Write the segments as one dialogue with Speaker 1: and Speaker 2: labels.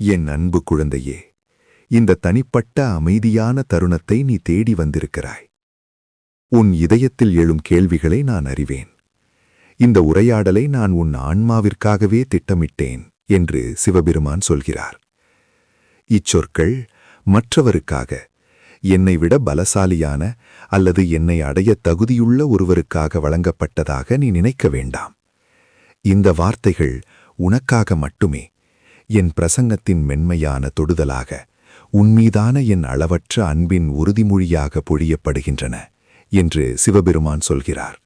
Speaker 1: என் அன்பு குழந்தையே இந்த தனிப்பட்ட அமைதியான தருணத்தை நீ தேடி வந்திருக்கிறாய். உன் இதயத்தில் எழும் கேள்விகளை நான் அறிவேன். இந்த உரையாடலை நான் உன் ஆன்மாவிற்காகவே திட்டமிட்டேன் என்று சிவபெருமான் சொல்கிறார். இச்சொற்கள் மற்றவருக்காக என்னை விட பலசாலியான அல்லது என்னை அடைய தகுதியுள்ள ஒருவருக்காக வழங்கப்பட்டதாக நீ நினைக்க வேண்டாம். இந்த வார்த்தைகள் உனக்காக மட்டுமே என் பிரசங்கத்தின் மென்மையான தொடுதலாக உன்மீதான என் அளவற்ற அன்பின் உறுதிமொழியாக பொழியப்படுகின்றன என்று சிவபெருமான் சொல்கிறார்.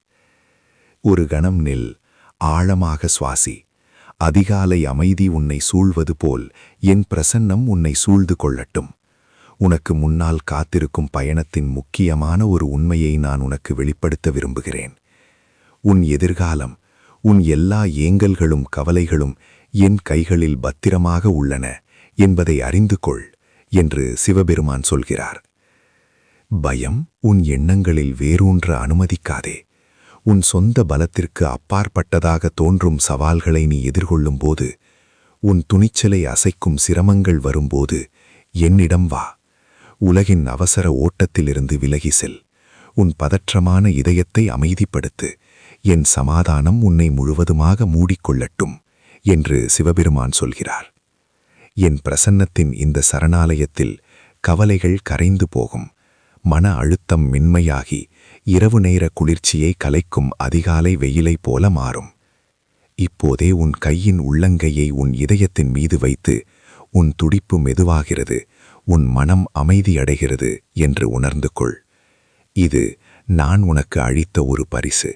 Speaker 1: ஒரு கணம் நில் ஆழமாக சுவாசி அதிகாலை அமைதி உன்னை சூழ்வது போல் என் பிரசன்னம் உன்னை சூழ்ந்து கொள்ளட்டும். உனக்கு முன்னால் காத்திருக்கும் பயணத்தின் முக்கியமான ஒரு உண்மையை நான் உனக்கு வெளிப்படுத்த விரும்புகிறேன். உன் எதிர்காலம் உன் எல்லா ஏங்கல்களும் கவலைகளும் என் கைகளில் பத்திரமாக உள்ளன என்பதை அறிந்து கொள் என்று சிவபெருமான் சொல்கிறார். பயம் உன் எண்ணங்களில் வேரூன்ற அனுமதிக்காதே. உன் சொந்த பலத்திற்கு அப்பாற்பட்டதாக தோன்றும் சவால்களை நீ எதிர்கொள்ளும்போது உன் துணிச்சலை அசைக்கும் சிரமங்கள் வரும்போது என்னிடம் வா. உலகின் அவசர ஓட்டத்திலிருந்து விலகி செல். உன் பதற்றமான இதயத்தை அமைதிப்படுத்து. என் சமாதானம் உன்னை முழுவதுமாக மூடிக்கொள்ளட்டும். என்று சிவபெருமான் சொல்கிறார். என் பிரசன்னத்தின் இந்த சரணாலயத்தில் கவலைகள் கரைந்து போகும். மன அழுத்தம் மின்மையாகி இரவு நேர குளிர்ச்சியை கலைக்கும் அதிகாலை வெயிலை போல மாறும். இப்போதே உன் கையின் உள்ளங்கையை உன் இதயத்தின் மீது வைத்து உன் துடிப்பு மெதுவாகிறது உன் மனம் அமைதியடைகிறது என்று உணர்ந்து கொள். இது நான் உனக்கு அளித்த ஒரு பரிசு.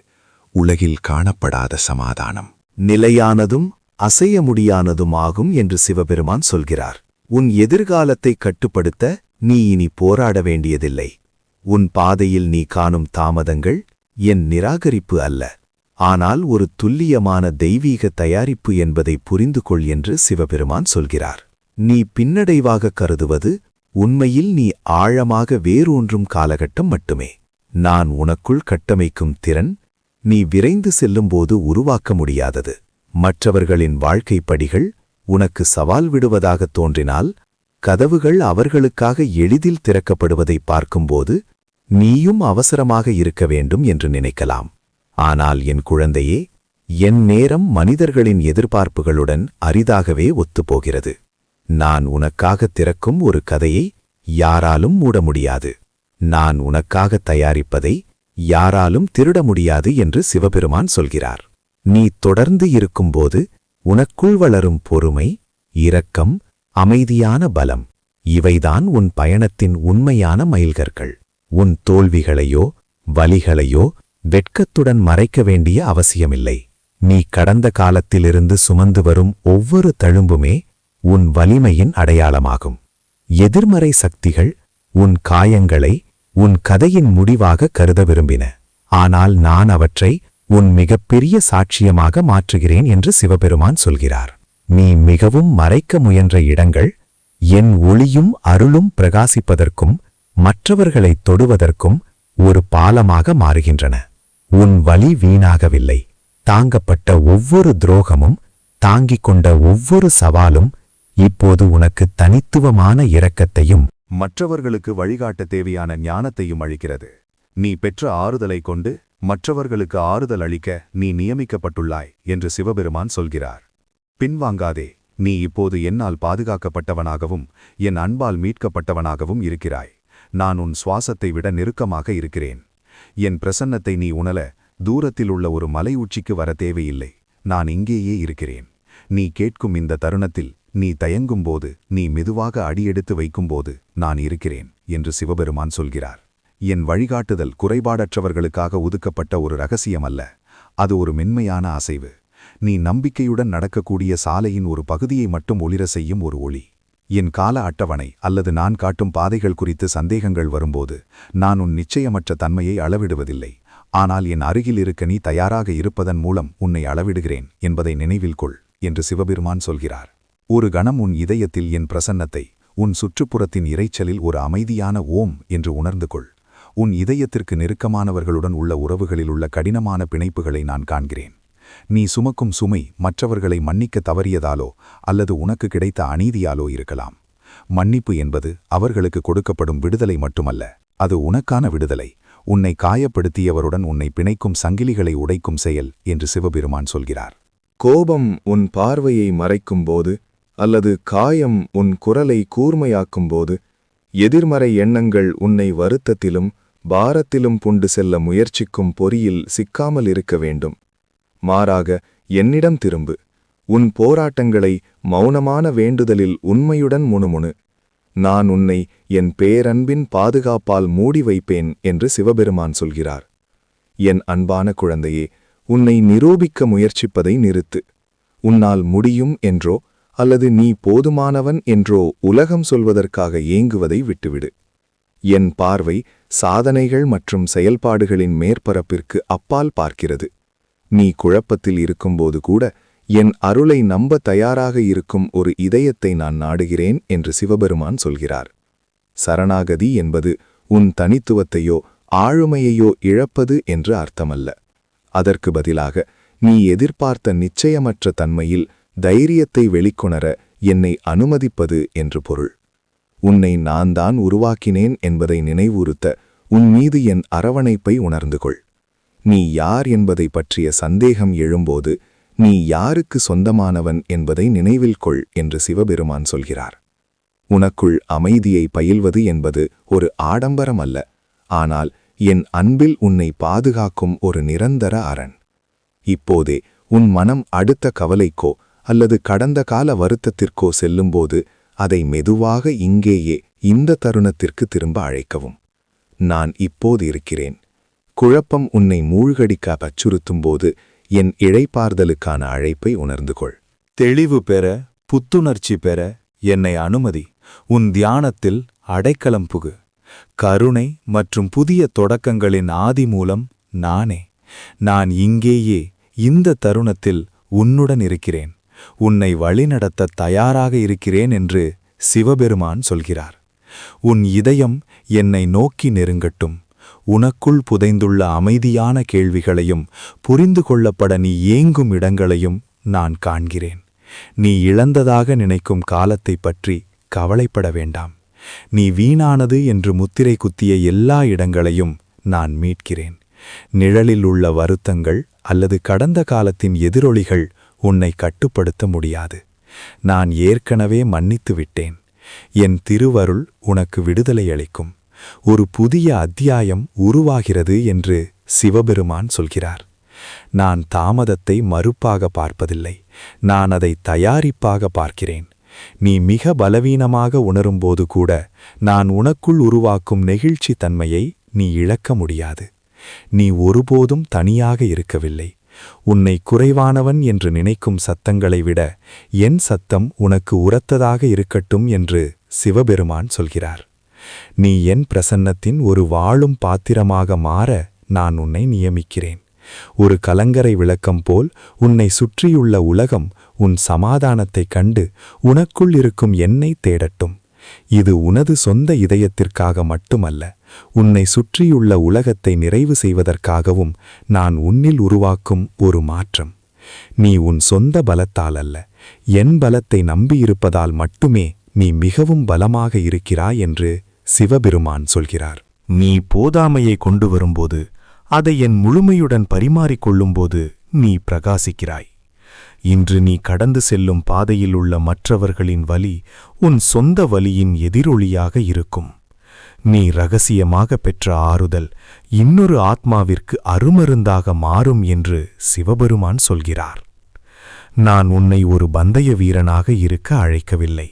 Speaker 1: உலகில் காணப்படாத சமாதானம்.
Speaker 2: நிலையானதும் அசைய முடியானதுமாகும் என்று சிவபெருமான் சொல்கிறார். உன் எதிர்காலத்தை கட்டுப்படுத்த நீ இனி போராட வேண்டியதில்லை. உன் பாதையில் நீ காணும் தாமதங்கள் என் நிராகரிப்பு அல்ல. ஆனால் ஒரு துல்லியமான தெய்வீக தயாரிப்பு என்பதை புரிந்து கொள் என்று சிவபெருமான் சொல்கிறார். நீ பின்னடைவாக கருதுவது உண்மையில் நீ ஆழமாக வேரூன்றும் காலகட்டம் மட்டுமே. நான் உனக்குள் கட்டமைக்கும் திறன் நீ விரைந்து செல்லும்போது உருவாக்க முடியாதது. மற்றவர்களின் வாழ்க்கை படிகள் உனக்கு சவால் விடுவதாகத் தோன்றினால் கதவுகள் அவர்களுக்காக எளிதில் திறக்கப்படுவதை பார்க்கும்போது நீயும் அவசரமாக இருக்க வேண்டும் என்று நினைக்கலாம். ஆனால் என் குழந்தையே என் நேரம் மனிதர்களின் எதிர்பார்ப்புகளுடன் அரிதாகவே ஒத்துப்போகிறது. நான் உனக்காக திறக்கும் ஒரு கதையை யாராலும் மூட முடியாது. நான் உனக்காக தயாரிப்பதை யாராலும் திருட முடியாது என்று சிவபெருமான் சொல்கிறார். நீ தொடர்ந்து இருக்கும்போது உனக்குள் வளரும் பொறுமை இரக்கம் அமைதியான பலம் இவைதான் உன் பயணத்தின் உண்மையான மைல்கற்கள் உன் தோல்விகளையோ வலிகளையோ வெட்கத்துடன் மறைக்க வேண்டிய அவசியமில்லை. நீ கடந்த காலத்திலிருந்து சுமந்து வரும் ஒவ்வொரு தழும்புமே உன் வலிமையின் அடையாளமாகும். எதிர்மறை சக்திகள் உன் காயங்களை உன் கதையின் முடிவாக கருத விரும்பின. ஆனால் நான் அவற்றை உன் மிகப்பெரிய சாட்சியமாக மாற்றுகிறேன் என்று சிவபெருமான் சொல்கிறார். நீ மிகவும் மறைக்க முயன்ற இடங்கள் என் ஒளியும் அருளும் பிரகாசிப்பதற்கும் மற்றவர்களை தொடுவதற்கும் ஒரு பாலமாக மாறுகின்றன. உன் வழி வீணாகவில்லை. தாங்கப்பட்ட ஒவ்வொரு துரோகமும் தாங்கிக் கொண்ட ஒவ்வொரு சவாலும் இப்போது உனக்கு தனித்துவமான இரக்கத்தையும்
Speaker 1: மற்றவர்களுக்கு வழிகாட்ட தேவையான ஞானத்தையும் அளிக்கிறது. நீ பெற்ற ஆறுதலை கொண்டு மற்றவர்களுக்கு ஆறுதல் அளிக்க நீ நியமிக்கப்பட்டுள்ளாய் என்று சிவபெருமான் சொல்கிறார். பின்வாங்காதே நீ இப்போது என்னால் பாதுகாக்கப்பட்டவனாகவும் என் அன்பால் மீட்கப்பட்டவனாகவும் இருக்கிறாய். நான் உன் சுவாசத்தை விட நெருக்கமாக இருக்கிறேன். என் பிரசன்னத்தை நீ உணல தூரத்தில் உள்ள ஒரு மலை உச்சிக்கு வர தேவையில்லை. நான் இங்கேயே இருக்கிறேன். நீ கேட்கும் இந்த தருணத்தில் நீ தயங்கும்போது நீ மெதுவாக அடியெடுத்து வைக்கும்போது நான் இருக்கிறேன் என்று சிவபெருமான் சொல்கிறார். என் வழிகாட்டுதல் குறைபாடற்றவர்களுக்காக ஒதுக்கப்பட்ட ஒரு ரகசியம் அல்ல அது ஒரு மென்மையான அசைவு. நீ நம்பிக்கையுடன் நடக்கக்கூடிய சாலையின் ஒரு பகுதியை மட்டும் ஒளிர செய்யும் ஒரு ஒளி. என் கால அட்டவணை அல்லது நான் காட்டும் பாதைகள் குறித்து சந்தேகங்கள் வரும்போது நான் உன் நிச்சயமற்ற தன்மையை அளவிடுவதில்லை. ஆனால் என் அருகில் இருக்க நீ தயாராக இருப்பதன் மூலம் உன்னை அளவிடுகிறேன் என்பதை நினைவில் கொள் என்று சிவபெருமான் சொல்கிறார். ஒரு கணம் உன் இதயத்தில் என் பிரசன்னத்தை உன் சுற்றுப்புறத்தின் இரைச்சலில் ஒரு அமைதியான ஓம் என்று உணர்ந்து கொள். உன் இதயத்திற்கு நெருக்கமானவர்களுடன் உள்ள உறவுகளில் உள்ள கடினமான பிணைப்புகளை நான் காண்கிறேன்.
Speaker 3: நீ சுமக்கும் சுமை மற்றவர்களை மன்னிக்க தவறியதாலோ அல்லது உனக்கு கிடைத்த அநீதியாலோ இருக்கலாம். மன்னிப்பு என்பது அவர்களுக்கு கொடுக்கப்படும் விடுதலை மட்டுமல்ல அது உனக்கான விடுதலை. உன்னை காயப்படுத்தியவருடன் உன்னை பிணைக்கும் சங்கிலிகளை உடைக்கும் செயல் என்று சிவபெருமான் சொல்கிறார்.
Speaker 4: கோபம் உன் பார்வையை மறைக்கும் போது அல்லது காயம் உன் குரலை கூர்மையாக்கும் போது எதிர்மறை எண்ணங்கள் உன்னை வருத்தத்திலும் பாரத்திலும் புண்டு செல்ல முயற்சிக்கும் பொறியில் சிக்காமல் இருக்க வேண்டும். மாறாக என்னிடம் திரும்பு. உன் போராட்டங்களை மௌனமான வேண்டுதலில் உண்மையுடன் முணுமுணு. நான் உன்னை என் பேரன்பின் பாதுகாப்பால் மூடி வைப்பேன் என்று சிவபெருமான் சொல்கிறார். என் அன்பான குழந்தையே உன்னை நிரூபிக்க முயற்சிப்பதை நிறுத்து. உன்னால் முடியும் என்றோ அல்லது நீ போதுமானவன் என்றோ உலகம் சொல்வதற்காக ஏங்குவதை விட்டுவிடு. என் பார்வை சாதனைகள் மற்றும் செயல்பாடுகளின் மேற்பரப்பிற்கு அப்பால் பார்க்கிறது. நீ குழப்பத்தில் இருக்கும்போது கூட என் அருளை நம்ப தயாராக இருக்கும் ஒரு இதயத்தை நான் நாடுகிறேன் என்று சிவபெருமான் சொல்கிறார். சரணாகதி என்பது உன் தனித்துவத்தையோ ஆளுமையையோ இழப்பது என்று அர்த்தமல்ல. அதற்கு பதிலாக நீ எதிர்பார்த்த நிச்சயமற்ற தன்மையில் தைரியத்தை வெளிக்கொணர என்னை அனுமதிப்பது என்று பொருள். உன்னை நான் தான் உருவாக்கினேன் என்பதை நினைவுறுத்த உன் மீது என் அரவணைப்பை உணர்ந்து கொள் நீ யார் என்பதை பற்றிய சந்தேகம் எழும்போது நீ யாருக்கு சொந்தமானவன் என்பதை நினைவில் கொள் என்று சிவபெருமான் சொல்கிறார். உனக்குள் அமைதியை பயில்வது என்பது ஒரு ஆடம்பரம் அல்ல ஆனால் என் அன்பில் உன்னை பாதுகாக்கும் ஒரு நிரந்தர அரண். இப்போதே உன் மனம் அடுத்த கவலைக்கோ அல்லது கடந்த கால வருத்தத்திற்கோ செல்லும்போது அதை மெதுவாக இங்கேயே இந்த தருணத்திற்கு திரும்ப அழைக்கவும். நான் இப்போது இருக்கிறேன். குழப்பம் உன்னை மூழ்கடிக்க அச்சுறுத்தும்போது என் இழைப்பார்தலுக்கான அழைப்பை உணர்ந்து கொள்
Speaker 3: தெளிவு பெற புத்துணர்ச்சி பெற என்னை அனுமதி. உன் தியானத்தில் அடைக்கலம் புகு. கருணை மற்றும் புதிய தொடக்கங்களின் ஆதி மூலம் நானே. நான் இங்கேயே இந்த தருணத்தில் உன்னுடன் இருக்கிறேன். உன்னை வழிநடத்த தயாராக இருக்கிறேன் என்று சிவபெருமான் சொல்கிறார். உன் இதயம் என்னை நோக்கி நெருங்கட்டும். உனக்குள் புதைந்துள்ள அமைதியான கேள்விகளையும் புரிந்து கொள்ளப்பட நீ ஏங்கும் இடங்களையும் நான் காண்கிறேன். நீ இழந்ததாக நினைக்கும் காலத்தைப் பற்றி கவலைப்பட வேண்டாம். நீ வீணானது என்று முத்திரை குத்திய எல்லா இடங்களையும் நான் மீட்கிறேன். நிழலில் உள்ள வருத்தங்கள் அல்லது கடந்த காலத்தின் எதிரொலிகள் உன்னை கட்டுப்படுத்த முடியாது. நான் ஏற்கனவே மன்னித்து விட்டேன் என் திருவருள் உனக்கு விடுதலை அளிக்கும். ஒரு புதிய அத்தியாயம் உருவாகிறது என்று சிவபெருமான் சொல்கிறார். நான் தாமதத்தை மறுப்பாக பார்ப்பதில்லை. நான் அதை தயாரிப்பாக பார்க்கிறேன். நீ மிக பலவீனமாக உணரும்போது கூட நான் உனக்குள் உருவாக்கும் நெகிழ்ச்சி தன்மையை நீ இழக்க முடியாது. நீ ஒருபோதும் தனியாக இருக்கவில்லை. உன்னை குறைவானவன் என்று நினைக்கும் சத்தங்களை விட என் சத்தம் உனக்கு உரத்ததாக இருக்கட்டும் என்று சிவபெருமான் சொல்கிறார். நீ என் பிரசன்னத்தின் ஒரு வாழும் பாத்திரமாக மாற நான் உன்னை நியமிக்கிறேன். ஒரு கலங்கரை விளக்கம் போல் உன்னை சுற்றியுள்ள உலகம் உன் சமாதானத்தைக் கண்டு உனக்குள் இருக்கும் என்னை தேடட்டும். இது உனது சொந்த இதயத்திற்காக மட்டுமல்ல உன்னை சுற்றியுள்ள உலகத்தை நிறைவு செய்வதற்காகவும் நான் உன்னில் உருவாக்கும் ஒரு மாற்றம். நீ உன் சொந்த பலத்தால் அல்ல என் பலத்தை நம்பியிருப்பதால் மட்டுமே நீ மிகவும் பலமாக இருக்கிறாய் என்று சிவபெருமான் சொல்கிறார்.
Speaker 2: நீ போதாமையை கொண்டு வரும்போது அதை என் முழுமையுடன் பரிமாறிக்கொள்ளும்போது நீ பிரகாசிக்கிறாய். இன்று நீ கடந்து செல்லும் பாதையில் உள்ள மற்றவர்களின் வலி உன் சொந்த வலியின் எதிரொலியாக இருக்கும். நீ ரகசியமாக பெற்ற ஆறுதல் இன்னொரு ஆத்மாவிற்கு அருமருந்தாக மாறும் என்று சிவபெருமான் சொல்கிறார். நான் உன்னை ஒரு பந்தய வீரனாக இருக்க அழைக்கவில்லை.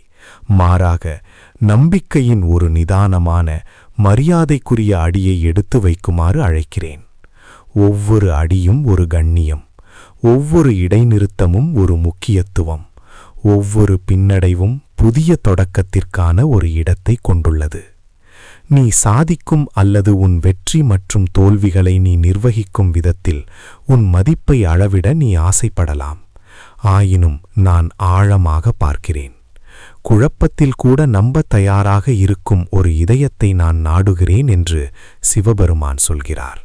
Speaker 2: மாறாக நம்பிக்கையின் ஒரு நிதானமான மரியாதைக்குரிய அடியை எடுத்து வைக்குமாறு அழைக்கிறேன். ஒவ்வொரு அடியும் ஒரு கண்ணியம். ஒவ்வொரு இடைநிறுத்தமும் ஒரு முக்கியத்துவம். ஒவ்வொரு பின்னடைவும் புதிய தொடக்கத்திற்கான ஒரு இடத்தை கொண்டுள்ளது. நீ சாதிக்கும் அல்லது உன் வெற்றி மற்றும் தோல்விகளை நீ நிர்வகிக்கும் விதத்தில் உன் மதிப்பை அளவிட நீ ஆசைப்படலாம். ஆயினும் நான் ஆழமாக பார்க்கிறேன். குழப்பத்தில் கூட நம்ப தயாராக இருக்கும் ஒரு இதயத்தை நான் நாடுகிறேன் என்று சிவபெருமான் சொல்கிறார்.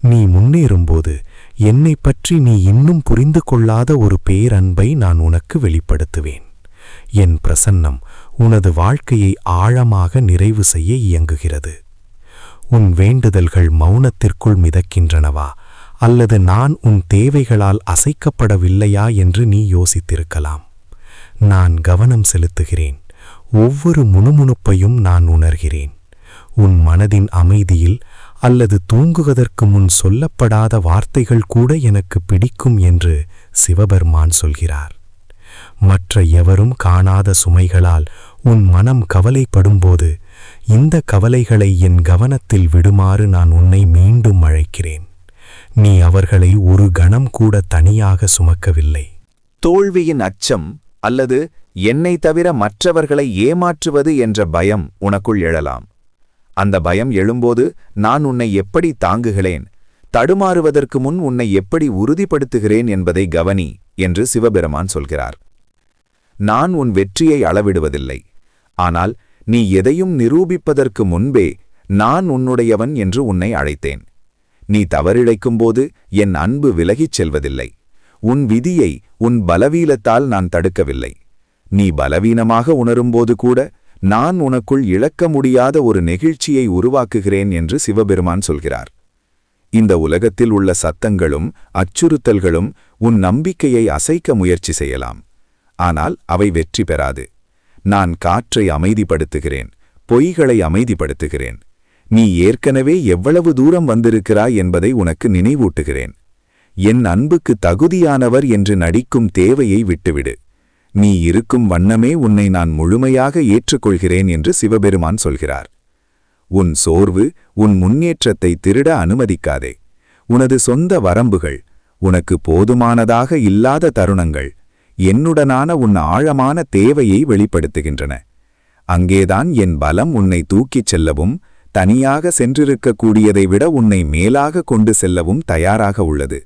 Speaker 2: நீ முன்னேறும்போது என்னை பற்றி நீ இன்னும் புரிந்து கொள்ளாத ஒரு பேரன்பை நான் உனக்கு வெளிப்படுத்துவேன். என் பிரசன்னம் உனது வாழ்க்கையை ஆழமாக நிறைவு செய்ய இயங்குகிறது. உன் வேண்டுதல்கள் மௌனத்திற்குள் மிதக்கின்றனவா? அல்லது நான் உன் தேவைகளால் அசைக்கப்படவில்லையா என்று நீ யோசித்திருக்கலாம். நான் கவனம் செலுத்துகிறேன். ஒவ்வொரு முணுமுணுப்பையும் நான் உணர்கிறேன். உன் மனதின் அமைதியில் அல்லது தூங்குவதற்கு முன் சொல்லப்படாத வார்த்தைகள் கூட எனக்கு பிடிக்கும் என்று சிவபெருமான் சொல்கிறார். மற்ற எவரும் காணாத சுமைகளால் உன் மனம் கவலைப்படும்போது இந்த கவலைகளை என் கவனத்தில் விடுமாறு நான் உன்னை மீண்டும் அழைக்கிறேன். நீ அவர்களை ஒரு கணம் கூட தனியாக சுமக்கவில்லை.
Speaker 3: தோல்வியின் அச்சம் அல்லது என்னை தவிர மற்றவர்களை ஏமாற்றுவது என்ற பயம் உனக்குள் எழலாம். அந்த பயம் எழும்போது நான் உன்னை எப்படி தாங்குகிறேன்? தடுமாறுவதற்கு முன் உன்னை எப்படி உறுதிப்படுத்துகிறேன் என்பதை கவனி என்று சிவபெருமான் சொல்கிறார். நான் உன் வெற்றியை அளவிடுவதில்லை. ஆனால் நீ எதையும் நிரூபிப்பதற்கு முன்பே நான் உன்னுடையவன் என்று உன்னை அழைத்தேன். நீ தவறிழைக்கும்போது என் அன்பு விலகிச் செல்வதில்லை. உன் விதியை உன் பலவீனத்தால் நான் தடுக்கவில்லை. நீ பலவீனமாக உணரும்போது கூட நான் உனக்குள் இழக்க முடியாத ஒரு நெகிழ்ச்சியை உருவாக்குகிறேன் என்று சிவபெருமான் சொல்கிறார். இந்த உலகத்தில் உள்ள சத்தங்களும் அச்சுறுத்தல்களும் உன் நம்பிக்கையை அசைக்க முயற்சி செய்யலாம். ஆனால் அவை வெற்றி பெறாது. நான் காற்றை அமைதிப்படுத்துகிறேன் பொய்களை அமைதிப்படுத்துகிறேன். நீ ஏற்கனவே எவ்வளவு தூரம் வந்திருக்கிறாய் என்பதை உனக்கு நினைவூட்டுகிறேன். என் அன்புக்கு தகுதியானவர் என்று நடிக்கும் தேவையை விட்டுவிடு. நீ இருக்கும் வண்ணமே உன்னை நான் முழுமையாக ஏற்றுக்கொள்கிறேன் என்று சிவபெருமான் சொல்கிறார். உன் சோர்வு உன் முன்னேற்றத்தை திருட அனுமதிக்காதே. உனது சொந்த வரம்புகள் உனக்கு போதுமானதாக இல்லாத தருணங்கள் என்னுடனான உன் ஆழமான தேவையை வெளிப்படுத்துகின்றன. அங்கேதான் என் பலம் உன்னை தூக்கிச் செல்லவும் தனியாக சென்றிருக்கக்கூடியதை விட உன்னை மேலாக கொண்டு செல்லவும் தயாராக உள்ளது.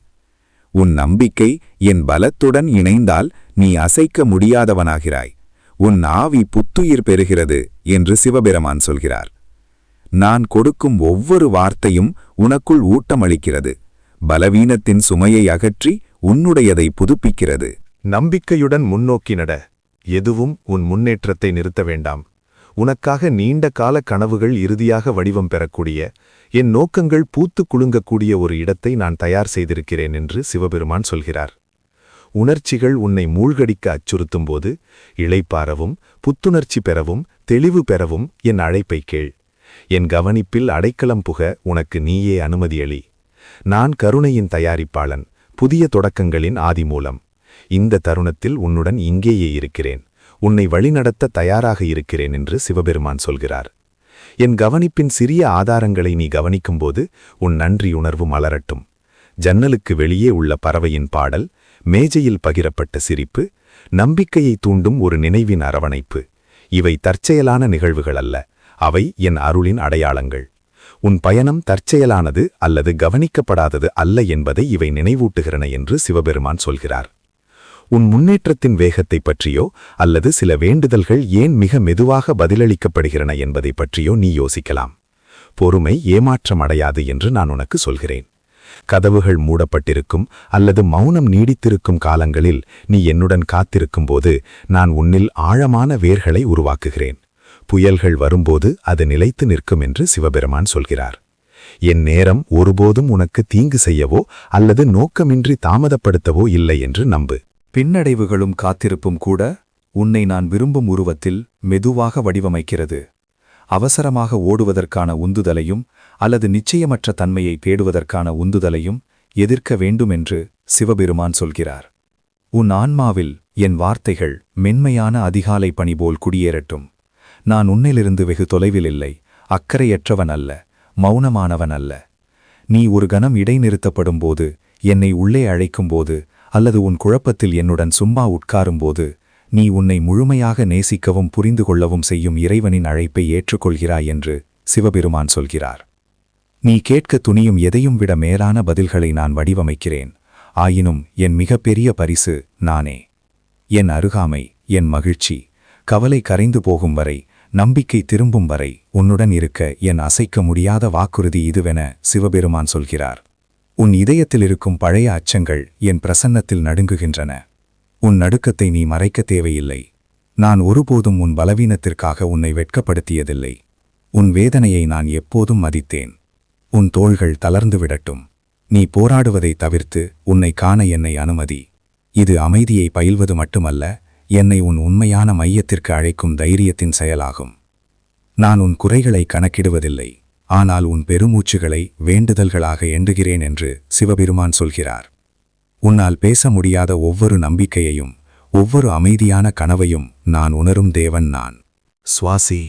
Speaker 3: உன் நம்பிக்கை என் பலத்துடன் இணைந்தால் நீ அசைக்க முடியாதவனாகிறாய். உன் ஆவி புத்துயிர் பெறுகிறது என்று சிவபெருமான் சொல்கிறார். நான் கொடுக்கும் ஒவ்வொரு வார்த்தையும் உனக்குள் ஊட்டமளிக்கிறது. பலவீனத்தின் சுமையை அகற்றி உன்னுடையதை புதுப்பிக்கிறது.
Speaker 4: நம்பிக்கையுடன் முன்னோக்கி நட. எதுவும் உன் முன்னேற்றத்தை நிறுத்த வேண்டாம். உனக்காக நீண்ட கால கனவுகள் இறுதியாக வடிவம் பெறக்கூடிய என் நோக்கங்கள் பூத்து குலுங்கக்கூடிய ஒரு இடத்தை நான் தயார் செய்திருக்கிறேன் என்று சிவபெருமான் சொல்கிறார். உணர்ச்சிகள் உன்னை மூழ்கடிக்க அச்சுறுத்தும்போது இளைப்பாரவும் புத்துணர்ச்சி பெறவும் தெளிவு பெறவும் என் அழைப்பை கேள். என் கவனிப்பில் அடைக்கலம் புக உனக்கு நீயே அனுமதியளி நான் கருணையின் தயாரிப்பாளன் புதிய தொடக்கங்களின் ஆதிமூலம். இந்த தருணத்தில் உன்னுடன் இங்கேயே இருக்கிறேன். உன்னை வழிநடத்த தயாராக இருக்கிறேன் என்று சிவபெருமான் சொல்கிறார். என் கவனிப்பின் சிறிய ஆதாரங்களை நீ கவனிக்கும்போது உன் நன்றியுணர்வு மலரட்டும். ஜன்னலுக்கு வெளியே உள்ள பறவையின் பாடல் மேஜையில் பகிரப்பட்ட சிரிப்பு நம்பிக்கையை தூண்டும் ஒரு நினைவின் அரவணைப்பு. இவை தற்செயலான நிகழ்வுகள் அல்ல அவை என் அருளின் அடையாளங்கள். உன் பயணம் தற்செயலானது அல்லது கவனிக்கப்படாதது அல்ல என்பதை இவை நினைவூட்டுகிறன என்று சிவபெருமான் சொல்கிறார். உன் முன்னேற்றத்தின் வேகத்தைப் பற்றியோ அல்லது சில வேண்டுதல்கள் ஏன் மிக மெதுவாக பதிலளிக்கப்படுகிறன என்பதை பற்றியோ நீ யோசிக்கலாம். பொறுமை ஏமாற்றம் அடையாது என்று நான் உனக்கு சொல்கிறேன். கதவுகள் மூடப்பட்டிருக்கும் அல்லது மௌனம் நீடித்திருக்கும் காலங்களில் நீ என்னுடன் காத்திருக்கும்போது நான் உன்னில் ஆழமான வேர்களை உருவாக்குகிறேன். புயல்கள் வரும்போது அது நிலைத்து நிற்கும் என்று சிவபெருமான் சொல்கிறார். என் நேரம் ஒருபோதும் உனக்கு தீங்கு செய்யவோ அல்லது நோக்கமின்றி தாமதப்படுத்தவோ இல்லை என்று நம்பு.
Speaker 3: பின்னடைவுகளும் காத்திருப்பும் கூட உன்னை நான் விரும்பும் உருவத்தில் மெதுவாக வடிவமைக்கிறது. அவசரமாக ஓடுவதற்கான உந்துதலையும் அல்லது நிச்சயமற்ற தன்மையை பேடுவதற்கான உந்துதலையும் எதிர்க்க வேண்டுமென்று சிவபெருமான் சொல்கிறார். உன் ஆன்மாவில் என் வார்த்தைகள் மென்மையான அதிகாலை பணிபோல் குடியேறட்டும். நான் உன்னிலிருந்து வெகு தொலைவில் இல்லை அக்கறையற்றவன் அல்ல மௌனமானவன் அல்ல. நீ ஒரு கணம் இடைநிறுத்தப்படும்போது என்னை உள்ளே அழைக்கும்போது அல்லது உன் குழப்பத்தில் என்னுடன் சும்மா உட்காரும்போது நீ உன்னை முழுமையாக நேசிக்கவும் புரிந்து கொள்ளவும் செய்யும் இறைவனின் அழைப்பை ஏற்றுக்கொள்கிறாய் என்று சிவபெருமான் சொல்கிறார். நீ கேட்க துணியும் எதையும் விட மேலான பதில்களை நான் வடிவமைக்கிறேன். ஆயினும் என் மிகப்பெரிய பரிசு நானே. என் அருகாமை என் மகிழ்ச்சி கவலை கரைந்து போகும் வரை நம்பிக்கை திரும்பும் வரை உன்னுடன் இருக்க என் அசைக்க முடியாத வாக்குறுதி இதுவென சிவபெருமான் சொல்கிறார். உன் இதயத்தில் இருக்கும் பழைய அச்சங்கள் என் பிரசன்னத்தில் நடுங்குகின்றன. உன் நடுக்கத்தை நீ மறைக்க தேவையில்லை. நான் ஒருபோதும் உன் பலவீனத்திற்காக உன்னை வெட்கப்படுத்தியதில்லை. உன் வேதனையை நான் எப்போதும் மதித்தேன். உன் தோள்கள் தளர்ந்து விடட்டும். நீ போராடுவதை தவிர்த்து உன்னை காண என்னை அனுமதி. இது அமைதியை பயில்வது மட்டுமல்ல என்னை உன் உண்மையான மையத்திற்கு அழைக்கும் தைரியத்தின் செயலாகும். நான் உன் குறைகளை கணக்கிடுவதில்லை. ஆனால் உன் பெருமூச்சுகளை வேண்டுதல்களாக எண்டுகிறேன் என்று சிவபெருமான் சொல்கிறார். உன்னால் பேச முடியாத ஒவ்வொரு நம்பிக்கையையும் ஒவ்வொரு அமைதியான கனவையும் நான் உணரும் தேவன் நான்.
Speaker 2: சுவாசி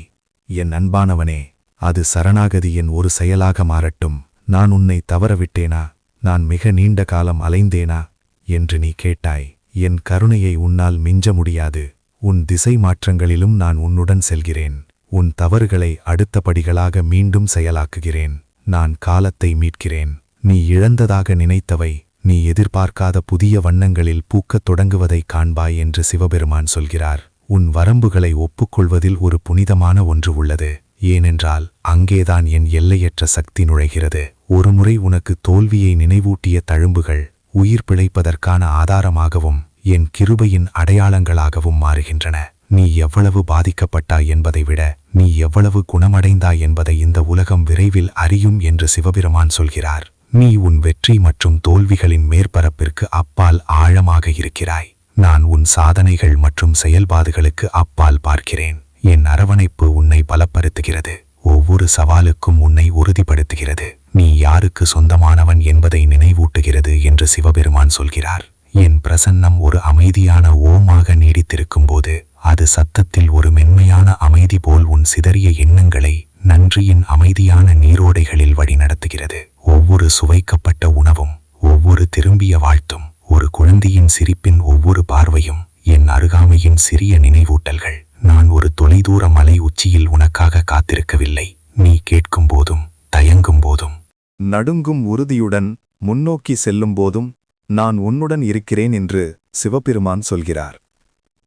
Speaker 2: என் அன்பானவனே அது சரணாகதியின் ஒரு செயலாக மாறட்டும். நான் உன்னை தவறவிட்டேனா? நான் மிக நீண்ட காலம் அலைந்தேனா? என்று நீ கேட்டாய். என் கருணையை உன்னால் மிஞ்ச முடியாது. உன் திசை மாற்றங்களிலும் நான் உன்னுடன் செல்கிறேன். உன் தவறுகளை அடுத்த படிகளாக மீண்டும் செயலாக்குகிறேன். நான் காலத்தை மீட்கிறேன். நீ இழந்ததாக நினைத்தவை நீ எதிர்பார்க்காத புதிய வண்ணங்களில் பூக்கத் தொடங்குவதைக் காண்பாய் என்று சிவபெருமான் சொல்கிறார். உன் வரம்புகளை ஒப்புக்கொள்வதில் ஒரு புனிதமான ஒன்று உள்ளது. ஏனென்றால் அங்கேதான் என் எல்லையற்ற சக்தி நுழைகிறது. ஒருமுறை உனக்கு தோல்வியை நினைவூட்டிய தழும்புகள் உயிர் பிழைப்பதற்கான ஆதாரமாகவும் என் கிருபையின் அடையாளங்களாகவும் மாறுகின்றன. நீ எவ்வளவு பாதிக்கப்பட்டாய் என்பதை விட நீ எவ்வளவு குணமடைந்தாய் என்பதை இந்த உலகம் விரைவில் அறியும் என்று சிவபெருமான் சொல்கிறார். நீ உன் வெற்றி மற்றும் தோல்விகளின் மேற்பரப்பிற்கு அப்பால் ஆழமாக இருக்கிறாய். நான் உன் சாதனைகள் மற்றும் செயல்பாடுகளுக்கு அப்பால் பார்க்கிறேன். என் அரவணைப்பு உன்னை பலப்படுத்துகிறது. ஒவ்வொரு சவாலுக்கும் உன்னை உறுதிப்படுத்துகிறது. நீ யாருக்கு சொந்தமானவன் என்பதை நினைவூட்டுகிறது என்று சிவபெருமான் சொல்கிறார். என் பிரசன்னம் ஒரு அமைதியான ஓமாக நீடித்திருக்கும் போது அது சத்தத்தில் ஒரு மென்மையான அமைதி போல் உன் சிதறிய எண்ணங்களை நன்றியின் அமைதியான நீரோடைகளில் வழிநடத்துகிறது. ஒவ்வொரு சுவைக்கப்பட்ட உணவும் ஒவ்வொரு திரும்பிய வாழ்த்தும் ஒரு குழந்தையின் சிரிப்பின் ஒவ்வொரு பார்வையும் என் அருகாமையின் சிறிய நினைவூட்டல்கள். நான் ஒரு தொலைதூர மலை உச்சியில் உனக்காக காத்திருக்கவில்லை. நீ கேட்கும் போதும் தயங்கும் போதும்.
Speaker 3: நடுங்கும் உறுதியுடன் முன்னோக்கி செல்லும் போதும் நான் உன்னுடன் இருக்கிறேன் என்று சிவபெருமான் சொல்கிறார்.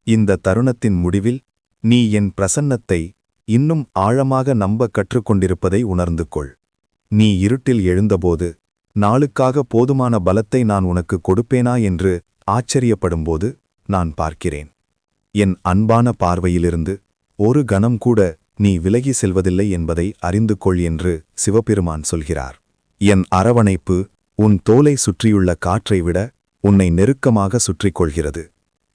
Speaker 3: இந்த தருணத்தின் முடிவில் நீ என் பிரசன்னத்தை இன்னும் ஆழமாக நம்ப கற்றுக்கொண்டிருப்பதை உணர்ந்து கொள் நீ இருட்டில் எழுந்தபோது நாளுக்காக போதுமான பலத்தை நான் உனக்கு கொடுப்பேனா என்று ஆச்சரியப்படும்போது நான் பார்க்கிறேன். என் அன்பான பார்வையிலிருந்து ஒரு கணம் கூட நீ விலகி செல்வதில்லை என்பதை அறிந்து கொள் என்று சிவபெருமான் சொல்கிறார். என் அரவணைப்பு உன் தோலை சுற்றியுள்ள காற்றை விட உன்னை நெருக்கமாக சுற்றிக் கொள்கிறது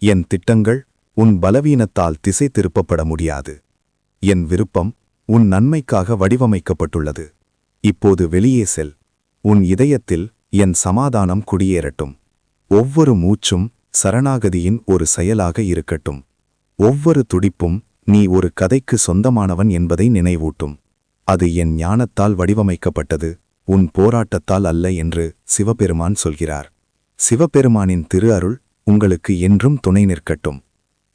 Speaker 3: என் திட்டங்கள் உன் பலவீனத்தால் திசை திருப்பப்பட முடியாது. என் விருப்பம் உன் நன்மைக்காக வடிவமைக்கப்பட்டுள்ளது. இப்போது வெளியே செல். உன் இதயத்தில் என் சமாதானம் குடியேறட்டும். ஒவ்வொரு மூச்சும் சரணாகதியின் ஒரு செயலாக இருக்கட்டும். ஒவ்வொரு துடிப்பும் நீ ஒரு கதைக்கு சொந்தமானவன் என்பதை நினைவூட்டும். அது என் ஞானத்தால் வடிவமைக்கப்பட்டது உன் போராட்டத்தால் அல்ல என்று சிவபெருமான் சொல்கிறார். சிவபெருமானின் திரு அருள் உங்களுக்கு என்றும் துணை நிற்கட்டும்.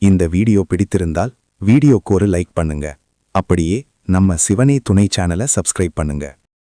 Speaker 3: இந்த வீடியோ பிடித்திருந்தால் வீடியோக்கு ஒரு லைக் பண்ணுங்க. அப்படியே நம்ம சிவனே துணை சேனலை சப்ஸ்கிரைப் பண்ணுங்க.